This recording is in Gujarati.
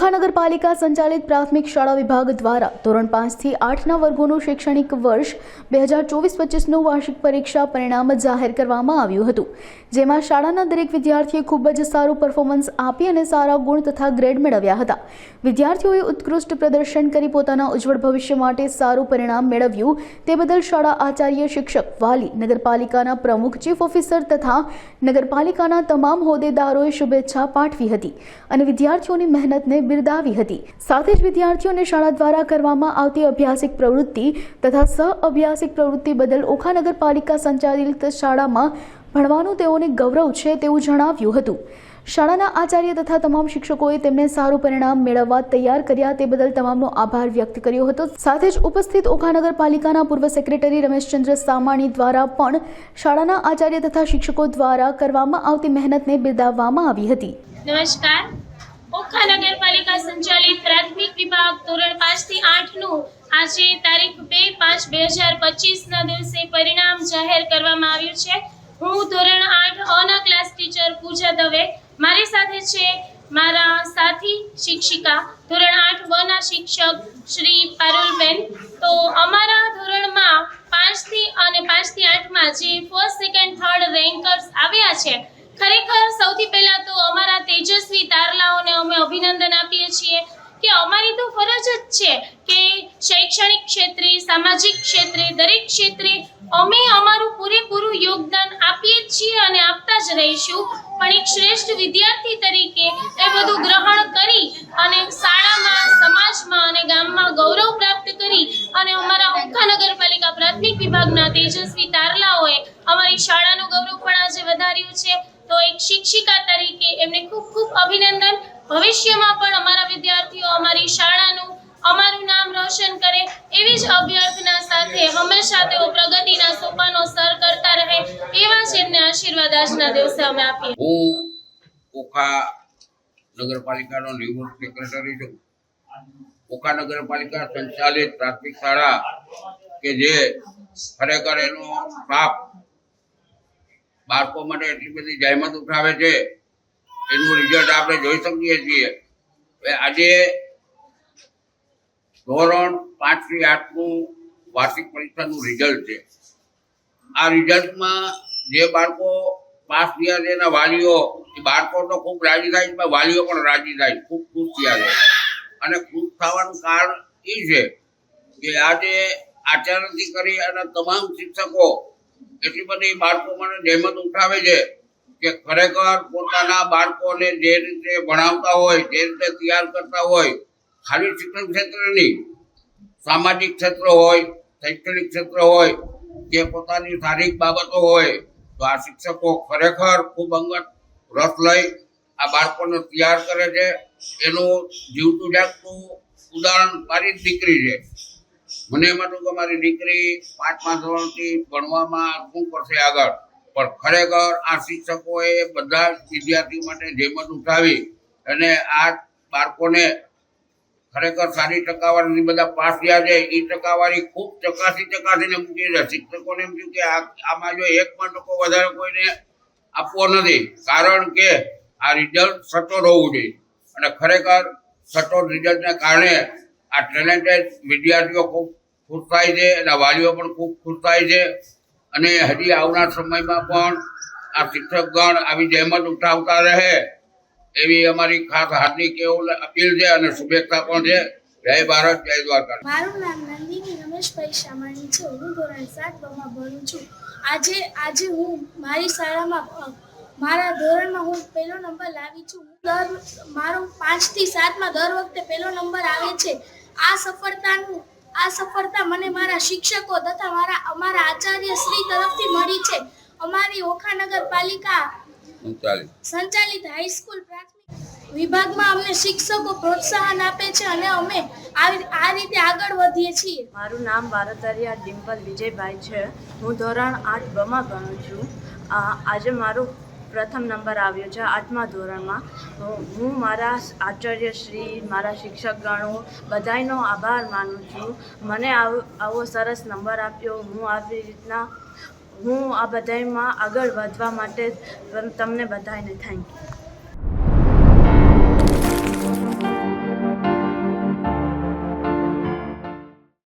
ઓખા નગરપાલિકા સંચાલિત પ્રાથમિક શાળા વિભાગ દ્વારા ધોરણ પાંચથી આઠના વર્ગોનું શૈક્ષણિક વર્ષ બે હજાર ચોવીસ પચીસનું વાર્ષિક પરીક્ષા પરિણામ જાહેર કરવામાં આવ્યું હતું. જેમાં શાળાના દરેક વિદ્યાર્થીએ ખૂબ જ સારું પરફોર્મન્સ આપી અને સારા ગુણ તથા ગ્રેડ મેળવ્યા હતા. વિદ્યાર્થીઓએ ઉત્કૃષ્ટ પ્રદર્શન કરી પોતાના ઉજ્જવળ ભવિષ્ય માટે સારું પરિણામ મેળવ્યું. તે બદલ શાળા આચાર્ય શિક્ષક વાલી, નગરપાલિકાના પ્રમુખ ચીફ ઓફિસર તથા નગરપાલિકાના તમામ હોદ્દેદારોએ શુભેચ્છા પાઠવી હતી અને વિદ્યાર્થીઓની મહેનતને બિરદાવી હતી. સાથે જ વિદ્યાર્થીઓને શાળા દ્વારા કરવામાં આવતી અભ્યાસિક પ્રવૃત્તિ તથા સહ અભ્યાસિક પ્રવૃત્તિ બદલ ઓખા નગરપાલિકા સંચાલિત શાળામાં ભણવાનું તેઓને ગૌરવ છે તેવું જણાવ્યું હતું. શાળાના આચાર્ય તથા તમામ શિક્ષકોએ તેમને સારું પરિણામ મેળવવા તૈયાર કર્યા તે બદલ તમામનો આભાર વ્યક્ત કર્યો હતો. સાથે જ ઉપસ્થિત ઓખા નગરપાલિકાના પૂર્વ સેક્રેટરી રમેશચંદ્ર સામાણી દ્વારા પણ શાળાના આચાર્ય તથા શિક્ષકો દ્વારા કરવામાં આવતી મહેનતને બિરદાવવામાં આવી હતી. નમસ્કાર. ઓખા નગરપાલિકા સંચાલિત પ્રાથમિક વિભાગ ધોરણ પાંચથી આઠનું આજે તારીખ બે પાંચ બે હજાર પચીસ ના દિવસે પરિણામ જાહેર કરવામાં આવ્યું છે. હું ધોરણ આઠ અના ક્લાસ ટીચર પૂજા દવે. મારી સાથે છે મારા સાથી શિક્ષિકા. ધોરણ આઠ વ ના શિક્ષક શ્રી પારુલબેન. તો અમારા ધોરણમાં પાંચથી અને પાંચથી આઠમાં જે ફર્સ્ટ સેકન્ડ થર્ડ રેન્કર્સ આવ્યા છે, ખરેખર સૌથી પહેલાં તો અમારા તેજસ્વી તારલાઓને અમે અભિનંદન આપીએ છીએ કે અમારી તો ફરજ જ છે કે શૈક્ષણિક ક્ષેત્રે, સામાજિક ક્ષેત્રે, દરેક ક્ષેત્રે અમે અમારું પૂરેપૂરું યોગદાન આપીએ છીએ અને આપતા જ રહીશું. પણ એક શ્રેષ્ઠ વિદ્યાર્થી તરીકે એ બધું ગ્રહણ કરી અને શાળામાં, સમાજમાં અને ગામમાં ગૌરવ પ્રાપ્ત કરી અને અમારા ઓખા નગરપાલિકા પ્રાથમિક વિભાગના તેજસ્વી તારલાઓએ અમારી શાળાનું ગૌરવ પણ આજે વધાર્યું છે. તો એક શિક્ષિકા તરીકે એમને ખૂબ ખૂબ અભિનંદન ભવિષ્યમાં પણ અમારા વિદ્યાર્થીઓ અમારી શાળાનું અમારું નામ રોશન કરે એવી જ અભ્યર્થના સાથે હંમેશા તેઓ પ્રગતિના સોપાનો સર કરતા રહે એવા જ એમને આશીર્વાદ આજના દિવસે અમે આપીએ. હું ઓખા નગરપાલિકાનો નિવૃત્ત સેક્રેટરી છું. ઓખા નગરપાલિકા સંચાલિત પ્રાથમિક શાળા કે જે ખરેખર એનો સ્ટાફ બાળકો માટે એટલી બધી જહેમત ઉઠાવે છે એનું રિઝલ્ટ આપણે જોઈ શકીએ છીએ. આજે ધોરણ પાંચથી આઠનું વાર્ષિક પરીક્ષાનું રિઝલ્ટ છે. આ રિઝલ્ટમાં જે બાળકો પાસ થયા છે એના વાલીઓ, એ બાળકો તો ખૂબ રાજી થાય છે વાલીઓ પણ રાજી થાય ખૂબ ખુશ થયા છે. અને ખુશ થવાનું કારણ એ છે કે આજે આચાર્યથી કરી અને તમામ શિક્ષકો એટલી બધી બાળકો મને જહેમત ઉઠાવે છે કે ખરેખર પોતાના બાળકોને જે રીતે ભણાવતા હોય, જે રીતે તૈયાર કરતા હોય, ખાલી શિક્ષણ ક્ષેત્ર નહીં, સામાજિક ક્ષેત્ર હોય, શૈક્ષણિક ક્ષેત્ર હોય કે પોતાની શારીરિક બાબતો હોય, તો આ શિક્ષકો ખરેખર ખૂબ અંગત રસ લઈ આ બાળકોને તૈયાર કરે છે. એનું જીવતું જાગતું ઉદાહરણ મારી દીકરી છે. મને એમ હતું કે મારી દીકરી પાંચમા ધોરણથી ભણવામાં શું કરશે આગળ? પણ ખરેખર આ શિક્ષકોએ બધા વિદ્યાર્થી માટે જેમત ઉઠાવી અને આ બાળકોને ખરેખર સારી ટકાવારી બધા પાસ થયા છે. એ ટકાવારી ખૂબ ચકાસી ચકાસીને મૂકી છે. શિક્ષકોને એમ થયું કે આમાં જો એક પણ ટકો વધારે કોઈને આપવો નથી, કારણ કે આ રિઝલ્ટ સચોટ હોવું જોઈએ. અને ખરેખર સચોટ રિઝલ્ટને કારણે આ ટેલેન્ટેડ વિદ્યાર્થીઓ ખૂબ ખુશ થાય છે અને વાલીઓ પણ ખૂબ ખુશ થાય છે. અને હજી આવનાર સમયમાં પણ આ શિક્ષકગણ આવી જહેમત ઉઠાવતા રહે એવી અમારી ખાસ હાર્દિક એવું અપીલ છે અને શુભેચ્છા પણ છે. જય ભારત, જય દ્વારકા મારું નામ નંદિની રમેશભાઈ શામાણી છે. હું ધોરણ સાત બમાં ભણું છું. આજે આજે હું મારી શાળામાં મારા ધોરણમાં હું પહેલો નંબર લાવી છું. દર, મારો પાંચથી સાતમાં દર વખતે પહેલો નંબર આવે છે. આ સફળતાનું આ સફળતા મને મારા શિક્ષકો તથા મારા અમારા આચાર્ય શ્રી તરફથી મળી છે. અમારી ઓખા નગરપાલિકા સંચાલિત. હાઈસ્કૂલ પ્રાથમિક વિભાગમાં અમને શિક્ષકો પ્રોત્સાહન આપે છે અને અમે આવી આ રીતે આગળ વધીએ છીએ. મારું નામ ભારતરિયા ડિમ્પલ વિજયભાઈ છે. હું ધોરણ આઠ બમાં ભણું છું. આ આજે મારો પ્રથમ નંબર આવ્યો છે આઠમા ધોરણમાં. હું- મારા આચાર્ય શ્રી, મારા શિક્ષકગણો બધાયનો આભાર માનું છું. મને આવો સરસ નંબર આપ્યો. હું આવી રીતના, હું આ બધામાં આગળ વધવા માટે તમને બધાને થેન્ક યુ